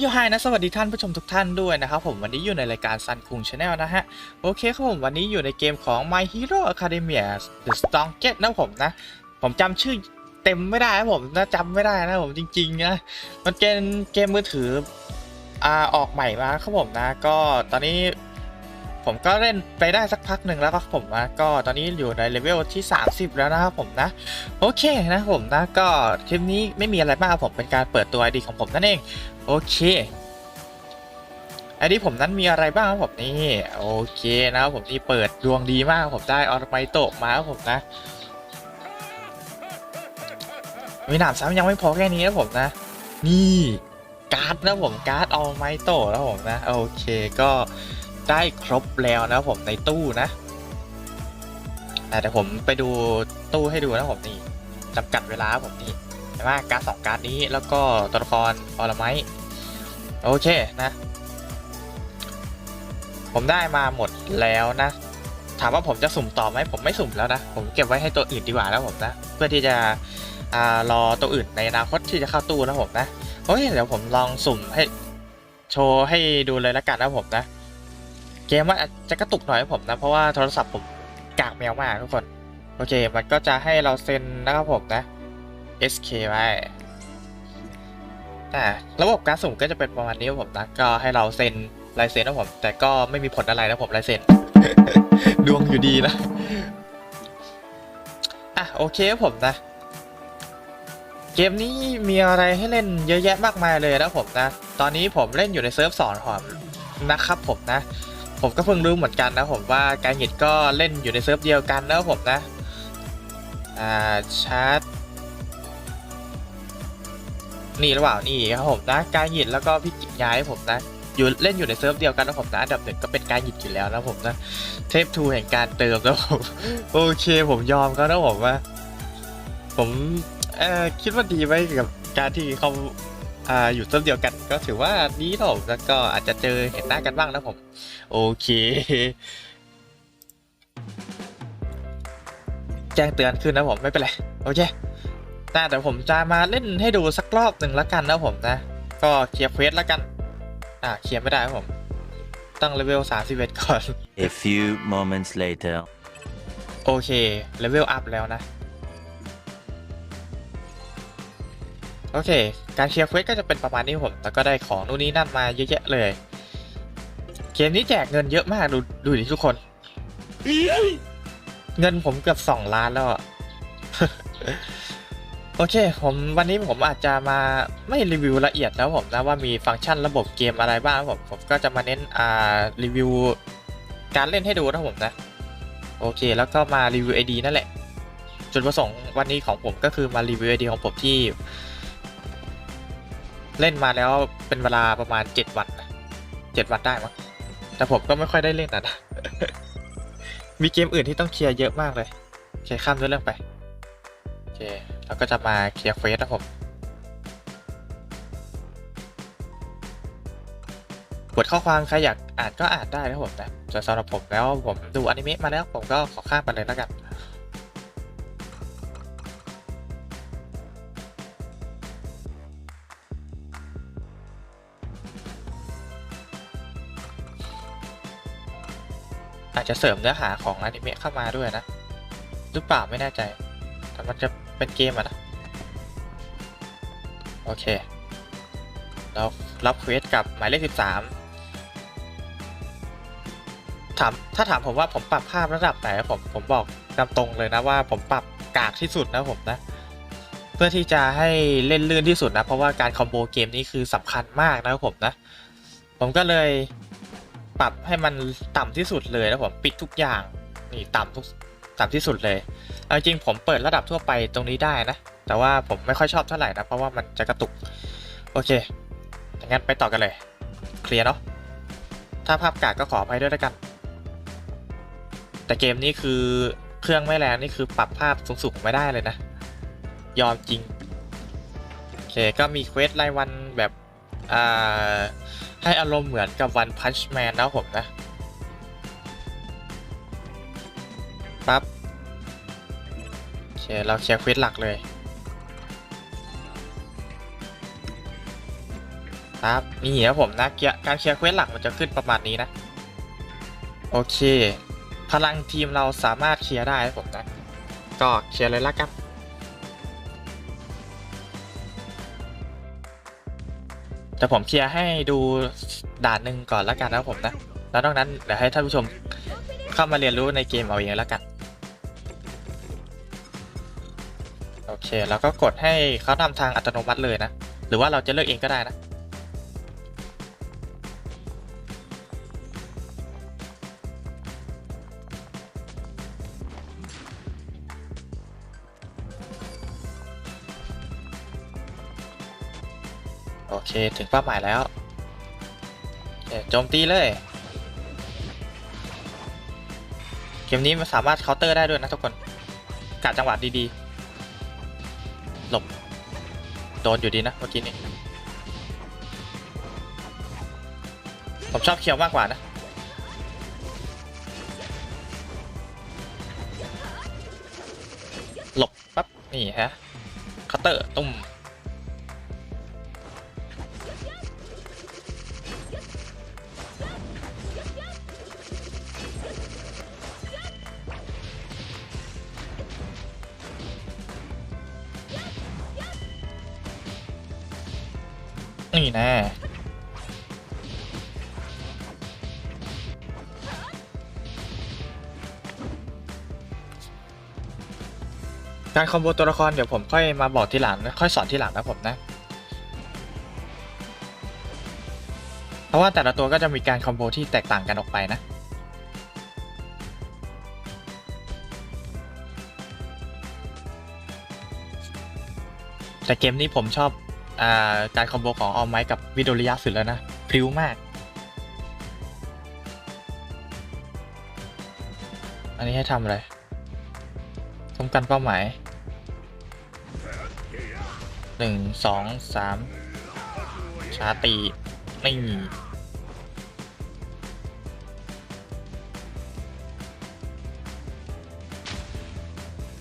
โยไฮนะสวัสดีท่านผู้ชมทุกท่านด้วยนะครับผมวันนี้อยู่ในรายการซันคุงชาแนลนะฮะ โอเคครับผมวันนี้อยู่ในเกมของ My Hero Academia The s t r o n g e t นะผมนะ ผมจำชื่อเต็มไม่ได้นะผมนะจำไม่ได้นะผมจริงๆนะมันเป็นเกมมือถืออ่าออกใหม่มาครับผมนะ ก็ตอนนี้ ผมก็เล่นไปได้สักพักหนึ่งแล้วครับผมนะก็ตอนนี้อยู่ในเลเวลที่ 30 แล้วนะครับผมนะโอเคนะผมนะก็คลิปนี้ไม่มีอะไรมากครับผมเป็นการเปิดตัว ID ของผมนั่นเองโอเคไอดีผมนั้นมีอะไรบ้างครับผมนี่โอเคนะครับผมนี่เปิดดวงดีมากครับผมได้ออร์ไมโตะมาครับผมนะมีหนามซ้ำยังไม่พอแค่นี้นะผมนะ นี่การ์ดนะผมการ์ดออร์ไมโตะนะผมนะโอเคก็ ได้ครบแล้วนะผมในตู้นะแต่เดี๋ยวผมไปดูตู้ให้ดูนะผมนี่จำกัดเวลาผมนี่แต่ว่าการดสองการดนี้แล้วก็ตัวละครออลไมโอเคนะ ผมได้มาหมดแล้วนะ ถามว่าผมจะสุ่มต่อไหมผมไม่สุ่มแล้วนะ ผมเก็บไว้ให้ตัวอื่นดีกว่าแล้วผมนะ เพื่อที่จะอรอตัวอื่นในอนาคตที่จะเข้าตู้นะผมนะโอ้ยเดี๋ยวผมลองสุ่มให้โชว์ให้ดูเลยละกันนะผมนะ เกมว่าอาจจะกระตุกหน่อยผมนะ เพราะว่าโทรศัพท์ผมกากแมวมากทุกคน โอเค มันก็จะให้เราเซ็นนะครับผมนะ SK ไว้อ่าระบบการสุ่มก็จะเป็นประมาณนี้ครับผมนะ ก็ให้เราเซ็นลายเซ็นนะผม แต่ก็ไม่มีผลอะไรนะผมลายเซ็น ดวงอยู่ดีนะ อะโอเคครับผมนะ เกมนี้มีอะไรให้เล่นเยอะแยะมากมายเลยนะผมนะ ตอนนี้ผมเล่นอยู่ในเซิร์ฟสอนหอมนะครับผมนะ ผมก็เพิ่งรู้เหมือนกันนะผมว่าการหยิดก็เล่นอยู่ในเซิร์ฟเดียวกันนะครับผมนะ อ่าชาร์จนี่หรือเปล่านี่ครับผมนะการหยิดแล้วก็พี่กิจย้ายผมนะอยู่เล่นอยู่ในเซิร์ฟเดียวกันนะผมนะอันดับหนึ่งก็เป็นการหยิดอยู่แล้วนะผมนะเทพทูแห่งการเติมนะผมโอเคผมยอมเขานะผมว่า ผมเอ่อคิดว่าดีไว้กับการที่เขา อ่าอยู่เซิร์ฟเดียวกันก็ถือว่าดีนะผมแล้วก็อาจจะเจอเห็นหน้ากันบ้างนะผม โอเค แจ้งเตือนขึ้นนะผมไม่เป็นไรโอเคแต่เดี๋ยวผมจะมาเล่นให้ดูสักรอบหนึ่งละกันนะผมนะ ก็เคลียร์เควสละกัน อ่าเคลียร์ไม่ได้ครับผมต้องเลเวล31ก่อน A few moments later. โอเคเลเวลอัพแล้วนะ โอเค การเคลียร์เควสก็จะเป็นประมาณนี้ผม แล้วก็ได้ของนู่นนี่นั่นมาเยอะแยะเลย เกมนี้แจกเงินเยอะมากดูดูดิทุกคน เงินผมเกือบสองล้านแล้วโอเค ผมวันนี้ผมอาจจะมาไม่รีวิวละเอียดนะผมนะว่ามีฟังก์ชันระบบเกมอะไรบ้างผมผมก็จะมาเน้นอ่ารีวิวการเล่นให้ดูนะผมนะ โอเค แล้วก็มารีวิว ID นั่นแหละ จุดประสงค์วันนี้ของผมก็คือมารีวิว ID ของผมที่ เล่นมาแล้วเป็นเวลาประมาณ7วันนะ7วันได้มั้งแต่ผมก็ไม่ค่อยได้เล่นนะนะมีเกมอื่นที่ต้องเคลียร์เยอะมากเลยโอเคข้ามด้วยเรื่องไปโอเคเราก็จะมาเคลียร์เควสนะผมบทข้อความใครอยากอ่านก็อ่านได้นะผมนะแต่สำหรับผมแล้วผมดูอนิเมะมาแล้วผมก็ขอข้ามไปเลยแล้วกัน จจะเสริมเนื้อหาของอนิเมะเข้ามาด้วยนะ หรือเปล่าไม่แน่ใจ แต่มันจะเป็นเกมอะนะ โอเค เรารับเควสกับหมายเลข 13 ถาม ถ้าถามผมว่าผมปรับภาพระดับไหนผม ผมบอกตามตรงเลยนะว่าผมปรับกากที่สุดนะผมนะ เพื่อที่จะให้เล่นลื่นที่สุดนะ เพราะว่าการคอมโบเกมนี้คือสำคัญมากนะครับผมนะ ผมก็เลย ปรับให้มันต่ำที่สุดเลยนะผมปิดทุกอย่างนี่ต่ำทุกต่ำที่สุดเลยเอาจริงผมเปิดระดับทั่วไปตรงนี้ได้นะ แต่ว่าผมไม่ค่อยชอบเท่าไหร่นะ เพราะว่ามันจะกระตุก โอเคงั้นไปต่อกันเลย เคลียร์เนาะถ้าภาพกากก็ขออภัยด้วยแล้วกัน แต่เกมนี้คือเครื่องไม่แรงนี่คือปรับภาพสูงๆไม่ได้เลยนะ ยอมจริง โอเคก็มีเควสรายวัน อ่า ให้อารมณ์เหมือนกับวันพัชแมนนะผมนะปั๊บโอเค เราเคลียร์เควสหลักเลยครับนี่ครับผมนะเกียการเคลียร์เควสหลักมันจะขึ้นประมาณนี้นะ โอเค พลังทีมเราสามารถเคลียร์ได้ครับผมนะ ก็เคลียร์เลยละกัน แต่ผมเคลียร์ให้ดูด่านหนึ่งก่อนละกันนะผมนะ แล้วนอกนั้นเดี๋ยวให้ท่านผู้ชมเข้ามาเรียนรู้ในเกมเอาเองละกัน โอเค แล้วก็กดให้เขานำทางอัตโนมัติเลยนะ หรือว่าเราจะเลือกเองก็ได้นะ โอเคถึงเป้าหมายแล้วโอเคโจมตีเลย เกมนี้มันสามารถเคาน์เตอร์ได้ด้วยนะทุกคนกะจังหวะดีๆ หลบ โดนอยู่ดีนะเมื่อกี้นี้ ผมชอบเคียวมากกว่านะ หลบปั๊บนี่ฮะเคาน์เตอร์ตุ้ม นี่น่การคอมโบตัวละครเดี๋ยวผมค่อยมาบอกทีหลังนะค่อยสอนทีหลังนะผมนะ เพราะว่าแต่ละตัวก็จะมีการคอมโบที่แตกต่างกันออกไปนะแต่เกมนี้ผมชอบ การคอมโบของออมไมกับวิโดริยะสุดแล้วนะพริ้วมาก อันนี้ให้ทำอะไรป้องกันเป้าหมายหนึ่งสองสามชาตีไม่มี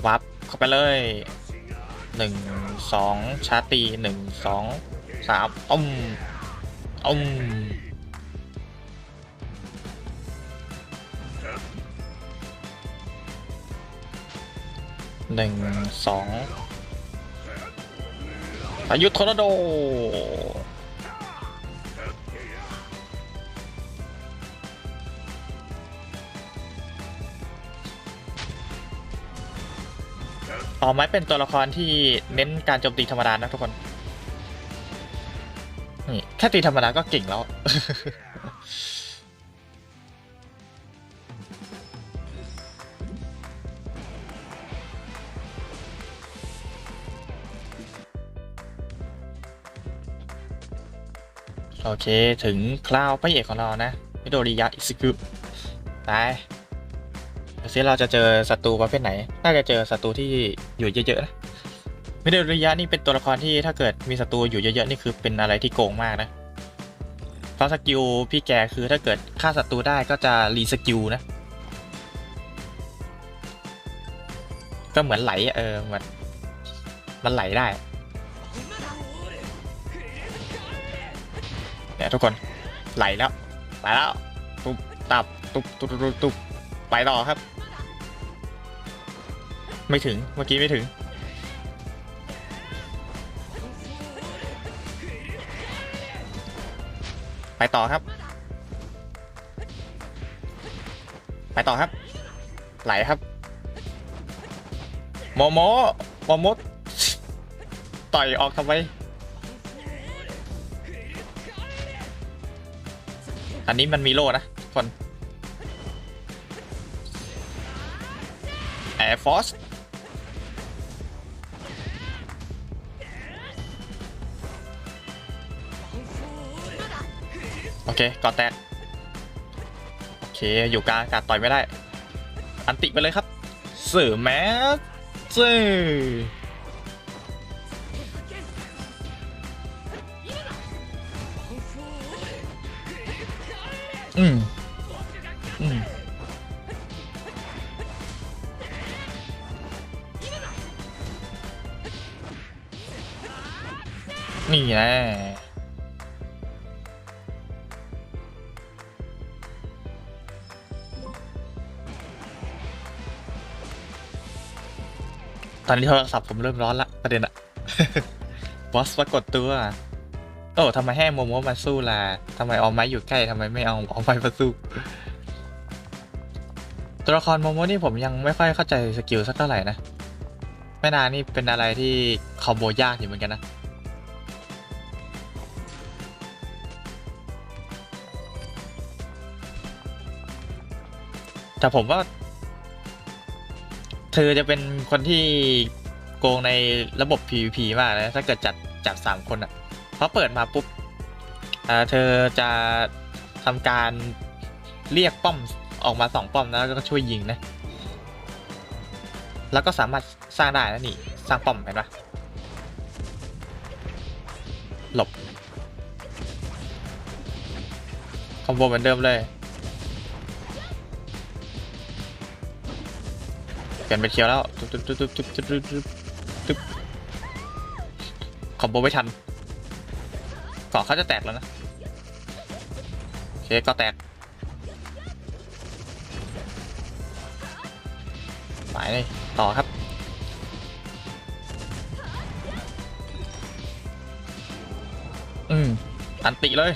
วับเข้าไปเลย หนึ่งสองชาตีหนึ่งสองสามอ้มอ้มหนึ่งสองอายุทอร์นาโด อ๋อไม้เป็นตัวละครที่เน้นการโจมตีธรรมดานะทุกคน นี่แค่ตีธรรมดาก็เก่งแล้ว โอเค ถึงคลาวพระเอกของเรานะมิโดริยะอิซึกุไป ซิเราจะเจอศัตรูประเภทไหน น่าจะเจอศัตรูที่อยู่เยอะๆนะมิโดริยะนี่เป็นตัวละครที่ถ้าเกิดมีศัตรูอยู่เยอะๆนี่คือเป็นอะไรที่โกงมากนะเพราะสกิลพี่แกคือถ้าเกิดฆ่าศัตรูได้ก็จะรีสกิลนะ ก็เหมือนไหลเออมือนมันไหลได้เนี่ยทุกคนไหลแล้ว ไปแล้ว ตุบตับ ตุบตุบตุบตุบไปต่อครับ ไม่ถึง เมื่อกี้ไม่ถึง ไปต่อครับ ไปต่อครับ ไหลครับ โมโมโมโมต่อยออกทำไม อันนี้มันมีโล่นะคน Air Force โอเคก่อแตก โอเค อยู่กลางอากาศต่อยไม่ได้ อันติไปเลยครับเสือแมสเสืออืมอืมนี่แหละ ตอนนี้โทรศัพท์ผมเริ่มร้อนละประเด็นอะบอสปรากฏตัวโอ้ทำไมให้โมโมมาสู้ล่ะทำไมเอาไม้อยู่ใกล้ทำไมไม่เอาเอาไม้มาสู้ ตัวละครโมโมนี่ผมยังไม่ค่อยเข้าใจสกิลสักเท่าไหร่นะแม่นางนี่เป็นอะไรที่คอมโบยากอยู่เหมือนกันนะแต่ผมว่า เธอจะเป็นคนที่โกงในระบบ PVP มากนะถ้าเกิดจัดจับสามคนอะ่ะเพราะเปิดมาปุ๊บเธอจะทำการเรียกป้อมออกมาสองป้อมนะแล้วก็ช่วยยิงนะ แล้วก็สามารถสร้างได้นะนี่ สร้างป้อมเห็นปะหลบคอมโบเหมือนเดิมเลย เปลี่ยนเป็นเคียวแล้วตุ๊บตุ๊บตุ๊บตุ๊บตุ๊บตุ๊บตุ๊บตุ๊บคอมโบไม่ทันกาะเขาจะแตกแล้วนะโอเคก็แตกไปเลยต่อครับอืมอันติเลย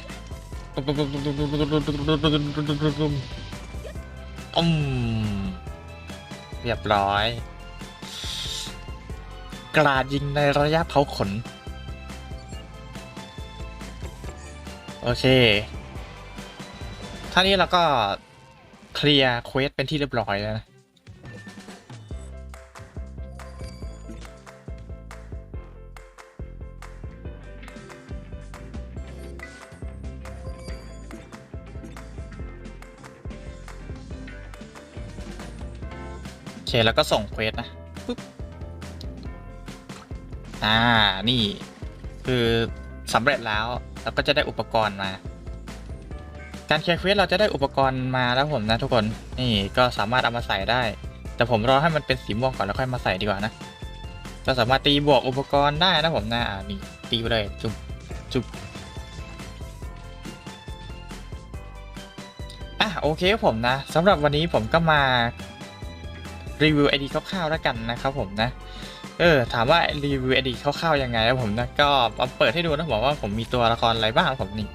อืม เรียบร้อย กราดยิงในระยะเผาขน โอเคท่านี้เราก็เคลียร์เควสเป็นที่เรียบร้อยแล้วนะ เคแล้วก็ส่งเควสนะปุ๊บอ่านี่คือสำเร็จแล้วเราก็จะได้อุปกรณ์มา การเคลียร์เควสเราจะได้อุปกรณ์มาแล้วผมนะทุกคนนี่ก็สามารถเอามาใส่ได้ แต่ผมรอให้มันเป็นสีม่วงก่อนแล้วค่อยมาใส่ดีกว่านะก็สามารถตีบวกอุปกรณ์ได้นะผมนะอ่านี่ตีไปเลยจุบจุบอะโอเคผมนะสำหรับวันนี้ผมก็มา รีวิวไอดีคร่าวๆแล้วกันนะครับผมนะเออถามว่ารีวิวไอดีคร่าวๆยังไงครับผมนะก็มาเปิดให้ดูนะผมว่าผมมีตัวละครอะไรบ้างผมนี่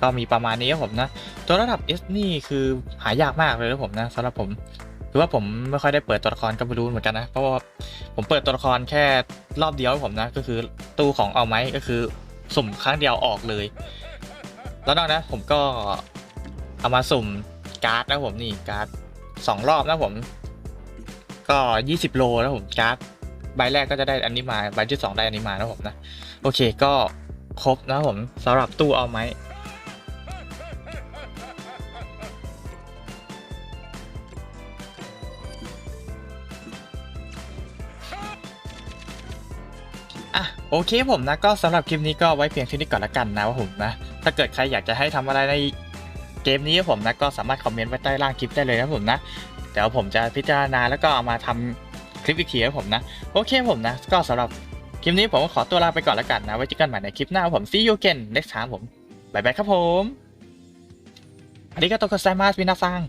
ก็มีประมาณนี้ครับผมนะตัวระดับ S นี่คือหายากมากเลยนะผมนะสำหรับผมคือว่าผมไม่ค่อยได้เปิดตัวละครก็ไม่รู้เหมือนกันนะเพราะว่าผมเปิดตัวละครแค่รอบเดียวผมนะก็คือตู้ของเอาไหมก็คือสุ่มครั้งเดียวออกเลย แล้วนอกนั้นผมก็เอามาสุ่มการ์ดนะผมนี่การ์ดสองรอบนะผม ก็ 20 โลนะผมการ์ดใบแรกก็จะได้อันนี้มาใบที่ 2 ได้อันนี้มานะผมนะ โอเคก็ครบนะผมสำหรับตู้เอาไหมอะโอเคผมนะก็สำหรับคลิปนี้ก็ไว้เพียงเท่านี้ก่อนละกันนะว่าผมนะ ถ้าเกิดใครอยากจะให้ทำอะไรในเกมนี้ผมนะก็สามารถคอมเมนต์ไว้ใต้ล่างคลิปได้เลยนะผมนะ เดี๋ยวผมจะพิจารณาแล้วก็เอามาทำคลิปอีกทีให้ผมนะ โอเคผมนะ ก็สำหรับคลิปนี้ผมขอตัวลาไปก่อนแล้วกันนะไว้เจอกันใหม่ในคลิปหน้าผม see you again next time ผมบายบายครับผมอาริกาโตโกไซมาสวินาซัง